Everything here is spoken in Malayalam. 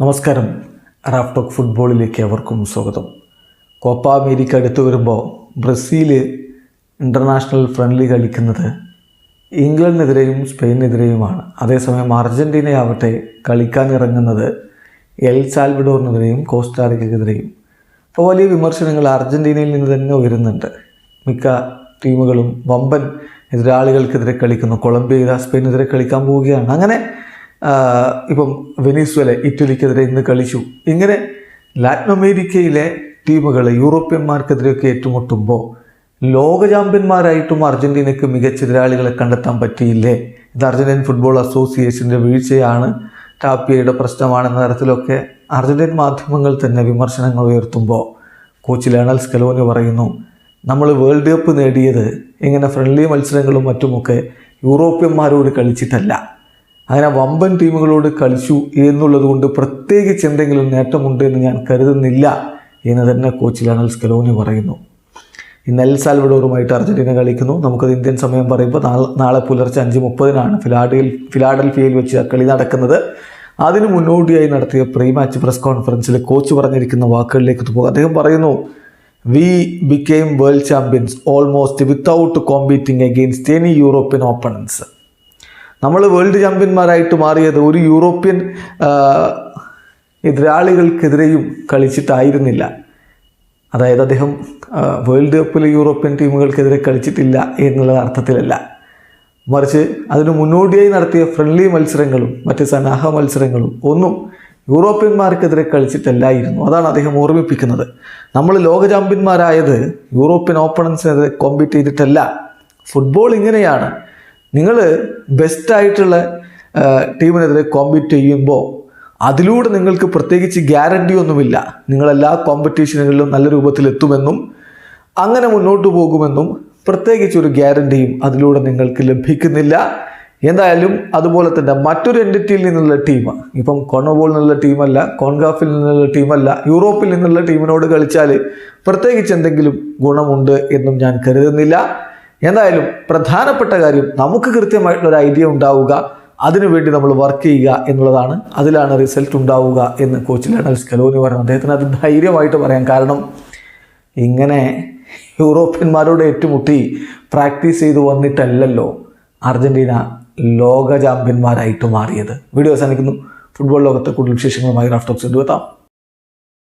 നമസ്കാരം. റാഫ്ടോക്ക് ഫുട്ബോളിലേക്ക് അവർക്കും സ്വാഗതം. കോപ്പ അമേരിക്ക അടുത്ത് വരുമ്പോൾ ബ്രസീൽ ഇന്റർനാഷണൽ ഫ്രണ്ട്ലി കളിക്കുന്നത് ഇംഗ്ലണ്ടിനെതിരെയും സ്പെയിനെതിരെയുമാണ്. അതേസമയം അർജന്റീനയാവട്ടെ കളിക്കാനിറങ്ങുന്നത് എൽ സാൽവഡോറിനെതിരെയും കോസ്റ്റാറിക്കെതിരെയും അപ്പോൾ വലിയ വിമർശനങ്ങൾ അർജന്റീനയിൽ നിന്ന് തന്നെ വരുന്നുണ്ട് മിക്ക ടീമുകളും വമ്പൻ എതിരാളികൾക്കെതിരെ കളിക്കുന്നു. കൊളംബിയ സ്പെയിനെതിരെ കളിക്കാൻ പോവുകയാണ്. അങ്ങനെ ഇപ്പം വെനീസ്വല ഇറ്റലിക്കെതിരെ ഇന്ന് കളിച്ചു. ഇങ്ങനെ ലാറ്റിൻ അമേരിക്കയിലെ ടീമുകൾ യൂറോപ്യന്മാർക്കെതിരെയൊക്കെ ഏറ്റുമുട്ടുമ്പോൾ ലോക ചാമ്പ്യന്മാരായിട്ടും അർജന്റീനയ്ക്ക് മികച്ച എതിരാളികളെ കണ്ടെത്താൻ പറ്റിയില്ലേ? ഇത് അർജന്റീൻ ഫുട്ബോൾ അസോസിയേഷന്റെ വീഴ്ചയാണ് ടാപ്പിയയുടെ പ്രശ്നമാണെന്ന തരത്തിലൊക്കെ അർജന്റീൻ മാധ്യമങ്ങൾ തന്നെ വിമർശനങ്ങൾ ഉയർത്തുമ്പോൾ കോച്ച് ലേണൽ സ്കലോനി പറയുന്നു നമ്മൾ വേൾഡ് കപ്പ് നേടിയത് ഇങ്ങനെ ഫ്രണ്ട്ലി മത്സരങ്ങളും മറ്റുമൊക്കെ യൂറോപ്യന്മാരോട് കളിച്ചിട്ടല്ല. അങ്ങനെ വമ്പൻ ടീമുകളോട് കളിച്ചു എന്നുള്ളത് കൊണ്ട് പ്രത്യേകിച്ച് എന്തെങ്കിലും നേട്ടമുണ്ട് എന്ന് ഞാൻ കരുതുന്നില്ല എന്ന് തന്നെ കോച്ച് ലണൽ സ്കലോനി പറയുന്നു. ഇന്ന് എൽ സാൽവഡോറുമായിട്ട് അർജന്റീന കളിക്കുന്നു. നമുക്കത് ഇന്ത്യൻ സമയം പറയുമ്പോൾ നാളെ നാളെ പുലർച്ചെ അഞ്ച് മുപ്പതിനാണ് ഫിലാഡിൽ ഫിലാഡൽഫിയയിൽ വെച്ച് ആ കളി നടക്കുന്നത്. അതിന് മുന്നോടിയായി നടത്തിയ പ്രീ മാച്ച് പ്രസ് കോൺഫറൻസിൽ കോച്ച് പറഞ്ഞിരിക്കുന്ന വാക്കുകളിലേക്ക് പോകും. അദ്ദേഹം പറയുന്നു we became world champions almost without competing against any European opponents നമ്മൾ വേൾഡ് ചാമ്പ്യന്മാരായിട്ട് മാറിയത് ഒരു യൂറോപ്യൻ എതിരാളികൾക്കെതിരെയും കളിച്ചിട്ടായിരുന്നില്ല. അതായത് അദ്ദേഹം വേൾഡ് കപ്പിൽ യൂറോപ്യൻ ടീമുകൾക്കെതിരെ കളിച്ചിട്ടില്ല എന്നുള്ള അർത്ഥത്തിലല്ല. മറിച്ച് അതിന് മുന്നോടിയായി നടത്തിയ ഫ്രണ്ട്ലി മത്സരങ്ങളും മറ്റ് സന്നാഹ മത്സരങ്ങളും ഒന്നും യൂറോപ്യന്മാർക്കെതിരെ കളിച്ചിട്ടല്ലായിരുന്നു. അതാണ് അദ്ദേഹം ഓർമ്മിപ്പിക്കുന്നത്. നമ്മൾ ലോക ചാമ്പ്യന്മാരായത് യൂറോപ്യൻ ഓപ്പണൻസിനെതിരെ കോമ്പീറ്റ് ചെയ്തിട്ടല്ല. ഫുട്ബോൾ ഇങ്ങനെയാണ്. നിങ്ങൾ ബെസ്റ്റായിട്ടുള്ള ടീമിനെതിരെ കോമ്പീറ്റ് ചെയ്യുമ്പോൾ അതിലൂടെ നിങ്ങൾക്ക് പ്രത്യേകിച്ച് ഗ്യാരണ്ടി ഒന്നുമില്ല. നിങ്ങളെല്ലാ കോമ്പറ്റീഷനുകളിലും നല്ല രൂപത്തിൽ എത്തുമെന്നും അങ്ങനെ മുന്നോട്ട് പോകുമെന്നും പ്രത്യേകിച്ച് ഒരു ഗ്യാരണ്ടിയും അതിലൂടെ നിങ്ങൾക്ക് ലഭിക്കുന്നില്ല. എന്തായാലും അതുപോലെ തന്നെ മറ്റൊരു എന്റിറ്റിയിൽ നിന്നുള്ള ടീം ഇപ്പം കോണബോളിൽ നിന്നുള്ള ടീമല്ല കോൺഗാഫിൽ നിന്നുള്ള ടീമല്ല യൂറോപ്പിൽ നിന്നുള്ള ടീമിനോട് കളിച്ചാൽ പ്രത്യേകിച്ച് എന്തെങ്കിലും ഗുണമുണ്ട് എന്നും ഞാൻ കരുതുന്നില്ല. എന്തായാലും പ്രധാനപ്പെട്ട കാര്യം നമുക്ക് കൃത്യമായിട്ടുള്ള ഒരു ഐഡിയ ഉണ്ടാവുക അതിനുവേണ്ടി നമ്മൾ വർക്ക് ചെയ്യുക എന്നുള്ളതാണ്. അതിലാണ് റിസൾട്ട് ഉണ്ടാവുക എന്ന് കോച്ച് ലണൽ സ്കലോനി പറയുന്നത് അദ്ദേഹത്തിന് അത് ധൈര്യമായിട്ട് പറയാം കാരണം ഇങ്ങനെ യൂറോപ്യന്മാരോട് ഏറ്റുമുട്ടി പ്രാക്ടീസ് ചെയ്ത് വന്നിട്ടല്ലല്ലോ അർജന്റീന ലോക ചാമ്പ്യന്മാരായിട്ട് മാറിയത്. വീഡിയോ അവസാനിക്കുന്നു. ഫുട്ബോൾ ലോകത്തെ കൂടുതൽ വിശേഷങ്ങളുമായി റാഫ്റ്റോക്സ് എത്താം